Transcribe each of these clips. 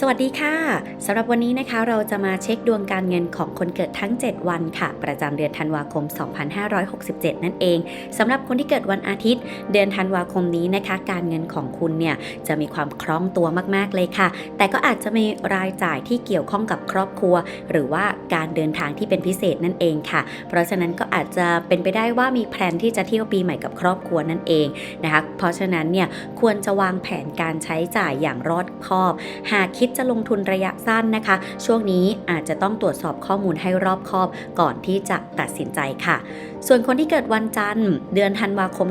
สวัสดีค่ะสำหรับวันนี้นะคะเราจะมาเช็คดวงการเงินของคนเกิดทั้ง 7 วันค่ะ ประจำเดือนธันวาคม 2567 นั่นเองสำหรับคนที่เกิดวันอาทิตย์ เดือนธันวาคมนี้นะคะ การเงินของคุณเนี่ยจะมีความคล่องตัวมากๆเลยค่ะ แต่ก็อาจจะมีรายจ่ายที่เกี่ยวข้องกับครอบครัว หรือว่าการเดินทางที่เป็นพิเศษนั่นเองค่ะ เพราะฉะนั้นก็อาจจะเป็นไปได้ว่ามีแพลนที่จะเที่ยวปีใหม่กับครอบครัวนั่นเองนะคะ เพราะฉะนั้นเนี่ยควรจะวางแผนการใช้จ่ายอย่างรอบคอบหากคิดจะลงทุนระยะสั้นนะคะ ช่วงนี้อาจจะต้องตรวจสอบข้อมูลให้รอบคอบก่อนที่จะตัดสินใจค่ะ ส่วนคนที่เกิดวันจันทร์ เดือนธันวาคม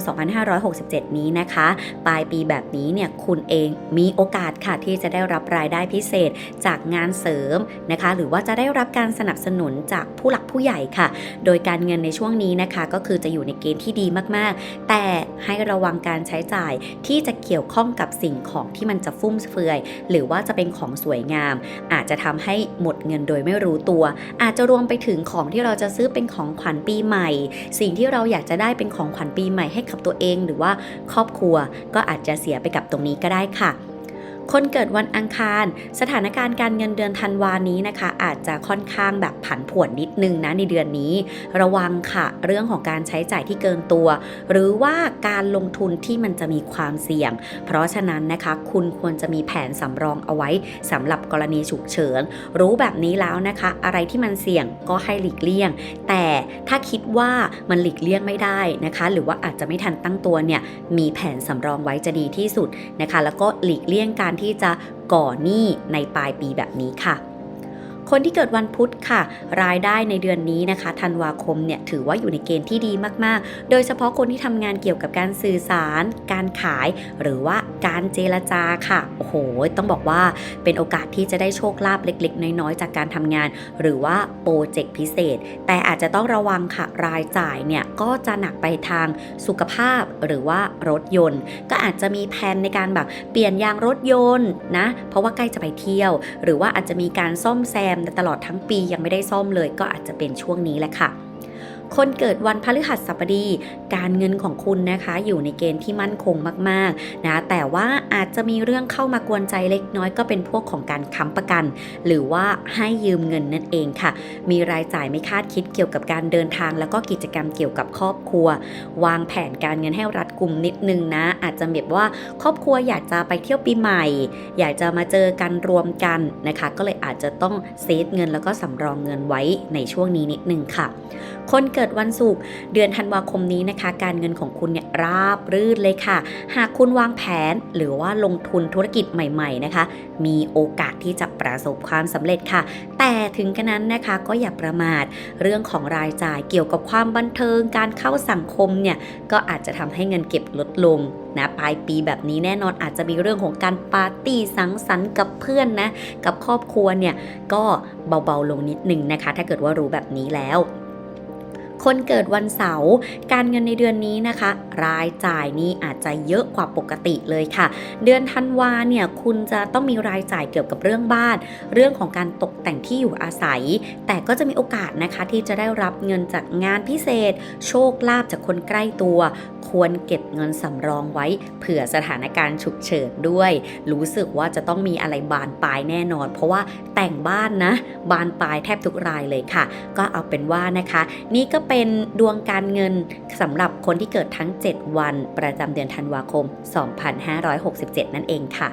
2567 นี้นะคะ ปลายปีแบบนี้เนี่ยคุณเองมีโอกาสค่ะที่จะได้รับรายได้พิเศษจากงานเสริมนะคะ หรือว่าจะได้รับการสนับสนุนจากผู้หลักผู้ใหญ่ค่ะ โดยการเงินในช่วงนี้นะคะ ก็คือจะอยู่ในเกณฑ์ที่ดีมากๆ แต่ให้ระวังการใช้จ่ายที่จะเกี่ยวข้องกับสิ่งของที่มันจะฟุ่มเฟือย หรือว่าจะเป็นของสวยงาม อาจจะทำให้หมดเงินโดยไม่รู้ตัว อาจจะรวมไปถึงของที่เราจะซื้อเป็นของขวัญปีใหม่สิ่งที่เราอยากจะได้เป็นของขวัญปีใหม่ให้กับตัวเอง หรือว่าครอบครัวก็อาจจะเสียไปกับตรงนี้ก็ได้ค่ะ คนเกิดวันอังคาร สถานการณ์การเงินเดือนธันวานี้นะคะ อาจจะค่อนข้างแบบผันผวนนิดนึงนะในเดือนนี้ ระวังค่ะ เรื่องของการใช้จ่ายที่เกินตัว หรือว่าการลงทุนที่มันจะมีความเสี่ยง เพราะฉะนั้นนะคะ คุณควรจะมีแผนสำรองเอาไว้สำหรับกรณีฉุกเฉิน รู้แบบนี้แล้วนะคะ อะไรที่มันเสี่ยงก็ให้หลีกเลี่ยง แต่ถ้าคิดว่ามันหลีกเลี่ยงไม่ได้นะคะ หรือว่าอาจจะไม่ทันตั้งตัวเนี่ยมีแผนสำรองไว้จะดีที่สุดนะคะ แล้วก็หลีกเลี่ยงการที่จะก่อหนี้ในปลายปีแบบนี้ค่ะ คนที่เกิดวันพุธค่ะ รายได้ในเดือนนี้นะคะธันวาคมเนี่ยถือว่าอยู่ในเกณฑ์ที่ดีมากๆ โดยเฉพาะคนที่ทำงานเกี่ยวกับการสื่อสาร การขาย หรือว่า การเจรจาค่ะ โอ้โห ต้องบอกว่าเป็นโอกาสที่จะได้โชคลาภเล็ก ๆ น้อยๆ จากการทำงาน หรือว่าโปรเจกต์พิเศษ แต่อาจจะต้องระวังค่ะรายจ่ายเนี่ยก็จะหนักไปทางสุขภาพหรือว่ารถยนต์ ก็อาจจะมีแผนในการแบบเปลี่ยนยางรถยนต์นะ เพราะว่าใกล้จะไปเที่ยว หรือว่าอาจจะมีการซ่อมแซมตลอดทั้งปียังไม่ได้ซ่อมเลย ก็อาจจะเป็นช่วงนี้แหละค่ะ คนเกิดวันพฤหัสบดี การเงินของคุณนะคะอยู่ในเกณฑ์ที่มั่นคงมากๆนะแต่ว่าอาจจะมีเรื่องเข้ามากวนใจเล็กน้อยก็เป็นพวกของการค้ำประกัน หรือว่าให้ยืมเงินนั่นเองค่ะ มีรายจ่ายไม่คาดคิดเกี่ยวกับการเดินทาง แล้วก็กิจกรรมเกี่ยวกับครอบครัว วางแผนการเงินให้รัดกุมนิดนึงนะ อาจจะแบบว่าครอบครัวอยากจะไปเที่ยวปีใหม่ อยากจะมาเจอกันรวมกันนะคะ ก็เลยอาจจะต้องเซฟเงินแล้วก็สำรองเงินไว้ในช่วงนี้นิดนึงค่ะ คนเกิดวันศุกร์เดือนธันวาคมนี้นะคะ การเงินของคุณเนี่ยราบรื่นเลยค่ะ หากคุณวางแผนหรือว่าลงทุนธุรกิจใหม่ ๆนะคะ มีโอกาสที่จะประสบความสำเร็จค่ะ แต่ถึงกระนั้นนะคะก็อย่าประมาทเรื่องของรายจ่ายเกี่ยวกับความบันเทิงการเข้าสังคมเนี่ยก็อาจจะทำให้เงินเก็บลดลงนะปลายปีแบบนี้แน่นอนอาจจะมีเรื่องของการปาร์ตี้สังสรรค์กับเพื่อนนะ กับครอบครัวเนี่ยก็เบาๆลงนิดนึงนะคะ ถ้าเกิดว่ารู้แบบนี้แล้ว คนเกิดวันเสาร์การเงินในเดือนนี้นะคะ รายจ่ายนี้อาจจะเยอะกว่าปกติเลยค่ะ เดือนธันวาเนี่ยคุณจะต้องมีรายจ่ายเกี่ยวกับเรื่องบ้าน เรื่องของการตกแต่งที่อยู่อาศัย แต่ก็จะมีโอกาสนะคะที่จะได้รับเงินจากงานพิเศษ โชคลาภจากคนใกล้ตัว ควรเก็บเงินสำรองไว้ เผื่อสถานการณ์ฉุกเฉินด้วย รู้สึกว่าจะต้องมีอะไรบานปลายแน่นอน เพราะว่าแต่งบ้านนะ บานปลายแทบทุกรายเลยค่ะ ก็เอาเป็นว่านะคะ นี่ก็เป็นดวงการเงินสำหรับคนที่เกิดทั้ง 7 วันประจำเดือนธันวาคม 2567 นั่นเองค่ะ